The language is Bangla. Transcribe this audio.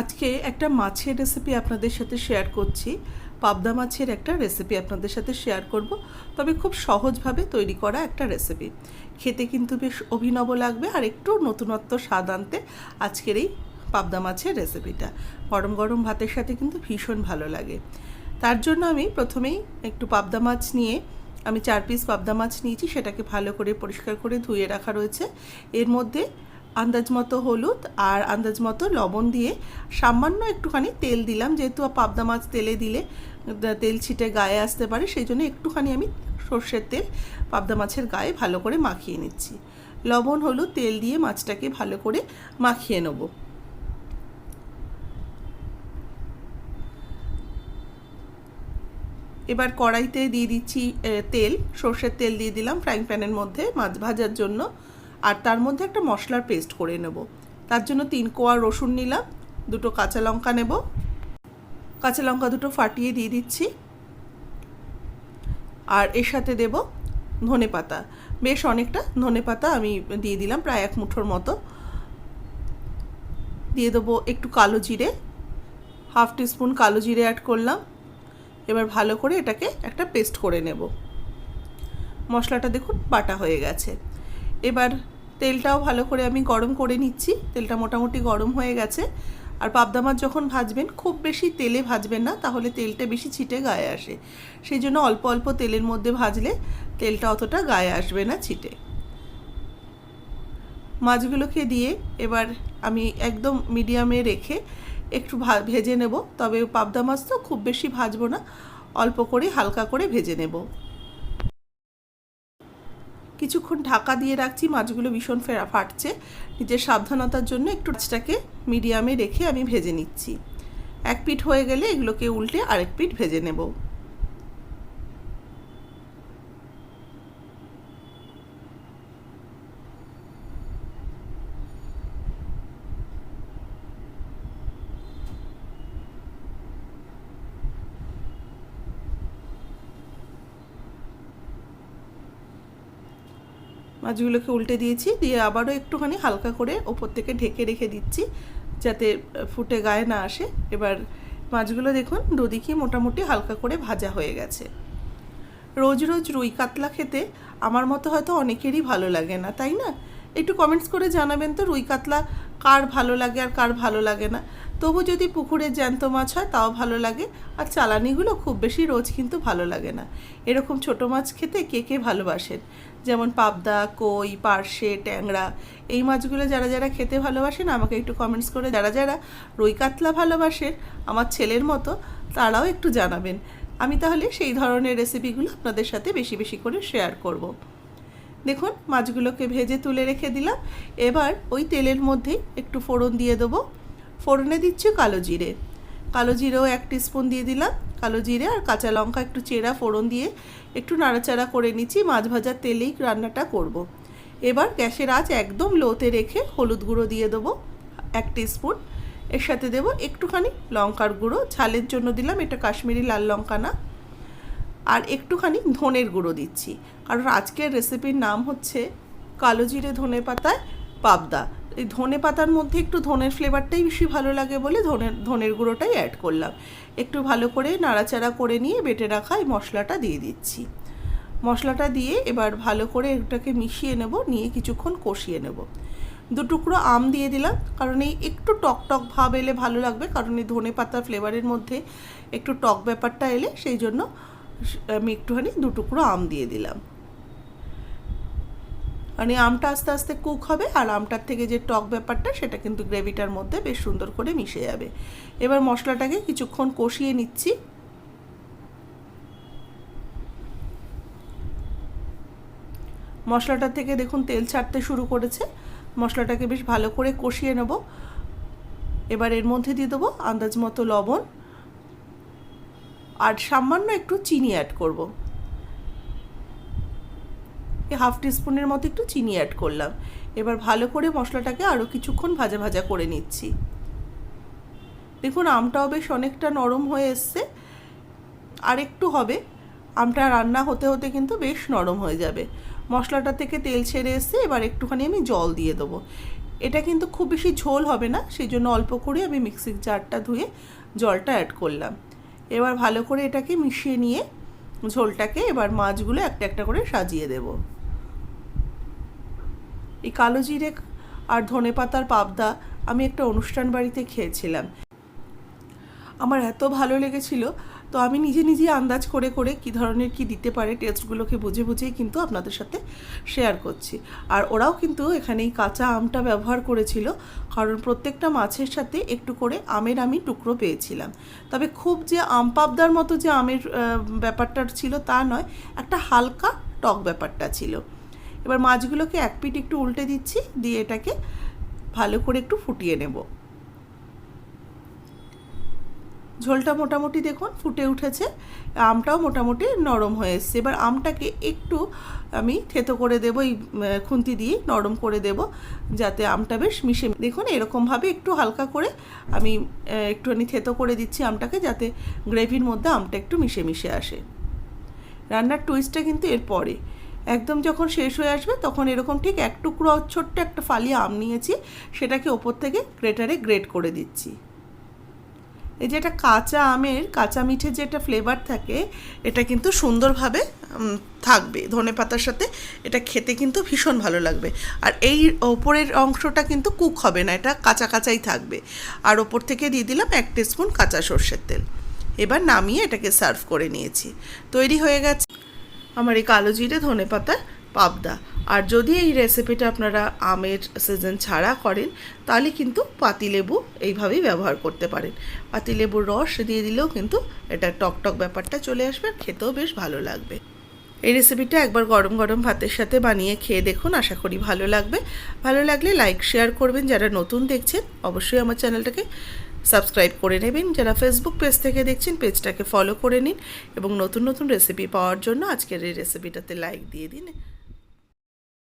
আজকে একটা মাছের রেসিপি আপনাদের সাথে শেয়ার করছি। পাবদা মাছের একটা রেসিপি আপনাদের সাথে শেয়ার করব। তবে খুব সহজভাবে তৈরি করা একটা রেসিপি খেতে কিন্তু বেশ অভিনব লাগবে আর একটু নতুনত্ব স্বাদ আনতে আজকের এই পাবদা মাছের রেসিপিটা গরম গরম ভাতের সাথে কিন্তু ভীষণ ভালো লাগে। তার জন্য আমি প্রথমেই একটু পাবদা মাছ নিয়ে আমি চার পিস পাবদা মাছ নিয়েছি। সেটাকে ভালো করে পরিষ্কার করে ধুয়ে রাখা রয়েছে। এর মধ্যে আন্দাজ মতো হলুদ আর আন্দাজ মতো লবণ দিয়ে সামান্য একটুখানি তেল দিলাম, যেহেতু পাবদা মাছ তেলে দিলে তেল ছিটে গায়ে আসতে পারে, সেই জন্য একটুখানি আমি সর্ষের তেল পাবদা মাছের গায়ে ভালো করে মাখিয়ে নিচ্ছি। লবণ, হলুদ, তেল দিয়ে মাছটাকে ভালো করে মাখিয়ে নেব। এবার কড়াইতে দিয়ে দিচ্ছি তেল, সর্ষের তেল দিয়ে দিলাম, ফ্রাইং প্যানের মধ্যে মাছ ভাজার জন্য। আর তার মধ্যে একটা মশলার পেস্ট করে নেব। তার জন্য তিন কোয়া রসুন নিলাম, দুটো কাঁচা লঙ্কা নেব। কাঁচা লঙ্কা দুটো ফাটিয়ে দিয়ে দিচ্ছি। আর এর সাথে দেব ধনে পাতা। বেশ অনেকটা ধনে পাতা আমি দিয়ে দিলাম, প্রায় এক মুঠোর মতো। দিয়ে দেবো একটু কালো জিরে, হাফ টিস্পুন কালো জিরে অ্যাড করলাম। এবার ভালো করে এটাকে একটা পেস্ট করে নেব। মশলাটা দেখুন বাটা হয়ে গেছে। এবার তেলটাও ভালো করে আমি গরম করে নিচ্ছি। তেলটা মোটামুটি গরম হয়ে গেছে। আর পাবদা মাছ যখন ভাজবেন, খুব বেশি তেলে ভাজবেন না, তাহলে তেলটা বেশি ছিটে গায়ে আসে। সেই জন্য অল্প অল্প তেলের মধ্যে ভাজলে তেলটা অতটা গায়ে আসবে না, ছিটে। মাছগুলোকে দিয়ে এবার আমি একদম মিডিয়ামে রেখে একটু ভেজে নেব। তবে পাবদা মাছ তো খুব বেশি ভাজবো না, অল্প করে হালকা করে ভেজে নেব। কিছুক্ষণ ঢাকা দিয়ে রাখছি, মাছগুলো ভীষণ ফেরা ফাটছে। নিজের সাবধানতার জন্য একটু মাছটাকে মিডিয়ামে রেখে আমি ভেজে নিচ্ছি। এক পিঠ হয়ে গেলে এগুলোকে উল্টে আরেক পিঠ ভেজে নেব। মাছগুলোকে উল্টে দিয়েছি, দিয়ে আবারও একটুখানি হালকা করে ওপর থেকে ঢেকে রেখে দিচ্ছি যাতে ফুটে গায়ে না আসে। এবার মাছগুলো দেখুন, দুদিকে মোটামুটি হালকা করে ভাজা হয়ে গেছে। রোজ রোজ রুই কাতলা খেতে আমার মতো হয়তো অনেকেরই ভালো লাগে না, তাই না? একটু কমেন্টস করে জানাবেন তো, রুই কাতলা কার ভালো লাগে আর কার ভালো লাগে না। তবু যদি পুকুরের জ্যান্ত মাছ হয়, তাও ভালো লাগে। আর চালানিগুলো খুব বেশি রোজ কিন্তু ভালো লাগে না। এরকম ছোট মাছ খেতে কে কে ভালোবাসেন? যেমন পাবদা, কই, পার্শে, ট্যাংরা, এই মাছগুলো যারা যারা খেতে ভালোবাসেন, আমাকে একটু কমেন্টস করে যারা যারা রুই কাতলা ভালোবাসেন, আমার ছেলের মতো, তারাও একটু জানাবেন। আমি তাহলে সেই ধরনের রেসিপিগুলো আপনাদের সাথে বেশি বেশি করে শেয়ার করব। দেখুন, মাছগুলোকে ভেজে তুলে রেখে দিলাম। এবার ওই তেলের মধ্যেই একটু ফোড়ন দিয়ে দেবো। ফোড়নে দিচ্ছি কালো জিরে। কালো জিরেও এক স্পুন দিয়ে দিলাম। কালো জিরে আর কাঁচা লঙ্কা একটু চেরা ফোড়ন দিয়ে একটু নাড়াচাড়া করে নিচ্ছি। মাছ ভাজার তেলেই রান্নাটা করব। এবার গ্যাসের আঁচ একদম লোতে রেখে হলুদ গুঁড়ো দিয়ে দেবো এক স্পুন এর সাথে দেবো একটুখানি লঙ্কার গুঁড়ো। ঝালের জন্য দিলাম এটা কাশ্মীরি লাল লঙ্কা না। আর একটুখানি ধনের গুঁড়ো দিচ্ছি। কারণ আজকের রেসিপির নাম হচ্ছে কালো জিরে ধনে পাতায় পাবদা। এই ধনে পাতার মধ্যে একটু ধনের ফ্লেভারটাই বেশি ভালো লাগে বলে ধনের ধনের গুঁড়োটাই অ্যাড করলাম। একটু ভালো করে নাড়াচাড়া করে নিয়ে বেটে রাখা এই মশলাটা দিয়ে দিচ্ছি। মশলাটা দিয়ে এবার ভালো করে এটাকে মিশিয়ে নেব, নিয়ে কিছুক্ষণ কষিয়ে নেব। দু টুকরো আম দিয়ে দিলাম, কারণ এই একটু টক টক ভাব এলে ভালো লাগবে, কারণ এই ধনে পাতা ফ্লেভারের মধ্যে একটু টক ব্যাপারটা এলে সেই জন্য আমি একটুখানি দু টুকরো আম দিয়ে দিলাম। মানে আমটা আস্তে আস্তে কুক হবে আর আমটার থেকে যে টক ব্যাপারটা সেটা কিন্তু গ্রেভিটার মধ্যে বেশ সুন্দর করে মিশে যাবে। এবার মশলাটাকে কিছুক্ষণ কষিয়ে নিচ্ছি। মশলাটা থেকে দেখুন তেল ছাড়তে শুরু করেছে। মশলাটাকে বেশ ভালো করে কষিয়ে নেব। এবার এর মধ্যে দিয়ে দেবো আন্দাজ মতো লবণ। আর সামান্য একটু চিনি অ্যাড করব। এই হাফ টিস্পুনের মতো একটু চিনি অ্যাড করলাম। এবার ভালো করে মশলাটাকে আরও কিছুক্ষণ ভাজা ভাজা করে নিচ্ছি। দেখুন, আমটাও বেশ অনেকটা নরম হয়ে এসছে। আর একটু হবে, আমটা রান্না হতে হতে কিন্তু বেশ নরম হয়ে যাবে। মশলাটা থেকে তেল ছেড়ে এসছে, এবার একটুখানি আমি জল দিয়ে দেবো। এটা কিন্তু খুব বেশি ঝোল হবে না সেই জন্য অল্প করে আমি মিক্সির জারটা ধুয়ে জলটা অ্যাড করলাম। এবার ভালো করে এটাকে মিশিয়ে নিয়ে ঝোলটাকে এবার মাছগুলো একটা একটা করে সাজিয়ে দেব। এই কালো জিরে আর ধনে পাতার পাবদা আমি একটা অনুষ্ঠান বাড়িতে খেয়েছিলাম। আমার এত ভালো লেগেছিল তো আমি নিজে নিজে আন্দাজ করে করে কি ধরনের কি দিতে পারে টেস্টগুলোকে বুঝে, বুঝেই কিন্তু আপনাদের সাথে শেয়ার করছি। আর ওরাও কিন্তু এখানে এই কাঁচা আমটা ব্যবহার করেছিল, কারণ প্রত্যেকটা মাছের সাথে একটু করে আমের আমি টুকরো পেয়েছিলাম। তবে খুব যে আম পাবদার মতো যে আমের ব্যাপারটা ছিল তা নয়, একটা হালকা টক ব্যাপারটা ছিল। এবার মাছগুলোকে এক পিঠ একটু উল্টে দিচ্ছি, দিয়ে এটাকে ভালো করে একটু ফুটিয়ে নেব। ঝোলটা মোটামুটি দেখুন ফুটে উঠেছে, আমটাও মোটামুটি নরম হয়ে এসছে। এবার আমটাকে একটু আমি থেতো করে দেবো, এই খুন্তি দিয়ে নরম করে দেব, যাতে আমটা বেশ মিশে দেখুন এরকমভাবে একটু হালকা করে আমি একটুখানি থেতো করে দিচ্ছি আমটাকে, যাতে গ্রেভির মধ্যে আমটা একটু মিশে মিশে আসে। রান্নার টুইস্টটা কিন্তু এরপরে একদম যখন শেষ হয়ে আসবে, তখন এরকম ঠিক এক টুকরো, ছোট্ট একটা ফালি আম নিয়েছি, সেটাকে ওপর থেকে গ্রেটারে গ্রেট করে দিচ্ছি। এই যে এটা কাঁচা আমের কাঁচা মিঠে যে একটা ফ্লেভার থাকে, এটা কিন্তু সুন্দরভাবে থাকবে ধনে পাতার সাথে। এটা খেতে কিন্তু ভীষণ ভালো লাগবে। আর এই ওপরের অংশটা কিন্তু কুক হবে না, এটা কাঁচা কাঁচাই থাকবে। আর ওপর থেকে দিয়ে দিলাম এক স্পুন কাঁচা সর্ষের তেল। এবার নামিয়ে এটাকে সার্ভ করে নিয়েছি। তৈরি হয়ে গেছে। আমার এই কালো জিরে ধনে পাতার পাবদা। আর যদি এই রেসিপিটা আপনারা আমের সিজন ছাড়া করেন, তাহলে কিন্তু পাতিলেবু এইভাবেই ব্যবহার করতে পারেন। পাতিলেবুর রস দিয়ে দিলেও কিন্তু এটা টকটক ব্যাপারটা চলে আসবে আর খেতেও বেশ ভালো লাগবে। এই রেসিপিটা একবার গরম গরম ভাতের সাথে বানিয়ে খেয়ে দেখুন, আশা করি ভালো লাগবে। ভালো লাগলে লাইক শেয়ার করবেন। যারা নতুন দেখছেন, অবশ্যই আমার চ্যানেলটাকে সাবস্ক্রাইব করে নেবেন। যারা ফেসবুক পেজ থেকে দেখছেন পেজটাকে ফলো করে নিন এবং নতুন নতুন রেসিপি পাওয়ার জন্য আজকের এই রেসিপিটাতে লাইক দিয়ে দিন।